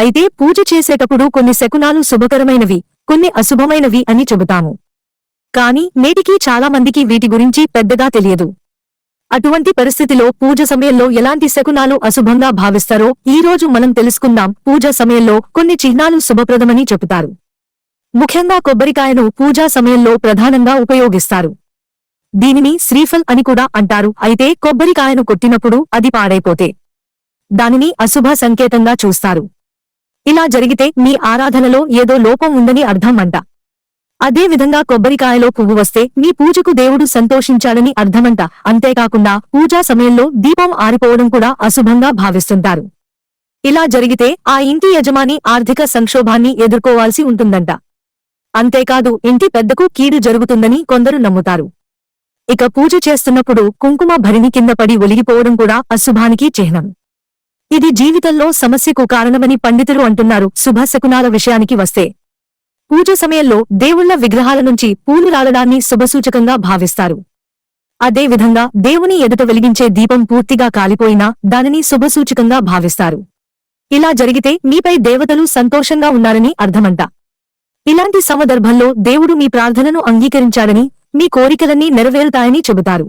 అయితే పూజ చేసేటప్పుడు కొన్ని శకునాలు శుభకరమైనవి కొన్ని అశుభమైనవి అని చెబుతాము. కాని నేటికీ చాలా మందికి వీటి గురించి పెద్దగా తెలియదు. అటువంటి పరిస్థితిలో పూజ సమయంలో ఎలాంటి శకునాలు అశుభంగా భావిస్తారో ఈ రోజు మనం తెలుసుకుందాం పూజ సమయంలో కొన్ని చిహ్నాలు శుభప్రదమని చెబుతారు. ముఖ్యంగా కొబ్బరికాయను పూజా సమయంలో ప్రధానంగా ఉపయోగిస్తారు. దీనిని శ్రీఫల్ అని కూడా అంటారు అయితే కొబ్బరికాయను కొట్టినప్పుడు అది పాడైపోతే దానిని అశుభ సంకేతంగా చూస్తారు. ఇలా జరిగితే మీ ఆరాధనలో ఏదో లోపం ఉందని అర్థం అంట అదే విధంగా కొబ్బరికాయలో పువ్వు వస్తే మీ పూజకు దేవుడు సంతోషించాడని అర్థమంట. అంతేకాకుండా పూజా సమయంలో దీపం ఆరిపోవడం కూడా అశుభంగా భావిస్తుంటారు. ఇలా జరిగితే ఆ ఇంటి యజమాని ఆర్థిక సంక్షోభాన్ని ఎదుర్కోవాల్సి ఉంటుందంట. అంతేకాదు ఇంటి పెద్దకు కీడు జరుగుతుందని కొందరు నమ్ముతారు. ఇక పూజ చేస్తున్నప్పుడు కుంకుమ భరిణి కింద పడి ఒలిగిపోవడం కూడా అశుభానికి చిహ్నం. ఇది జీవితంలో సమస్యకు కారణమని పండితులు అంటున్నారు శుభశకునాల విషయానికి వస్తే. పూజ సమయంలో దేవుళ్ళ విగ్రహాల నుంచి పూలు రాలడాన్ని శుభసూచకంగా భావిస్తారు. అదేవిధంగా దేవుని ఎదుట వెలిగించే దీపం పూర్తిగా కాలిపోయినా దానిని శుభసూచకంగా భావిస్తారు. ఇలా జరిగితే మీపై దేవతలు సంతోషంగా ఉన్నారని అర్థమంట. ఇలాంటి సందర్భంలో దేవుడు మీ ప్రార్థనను అంగీకరించాడని మీ కోరికలన్నీ నెరవేరుతాయని చెబుతారు.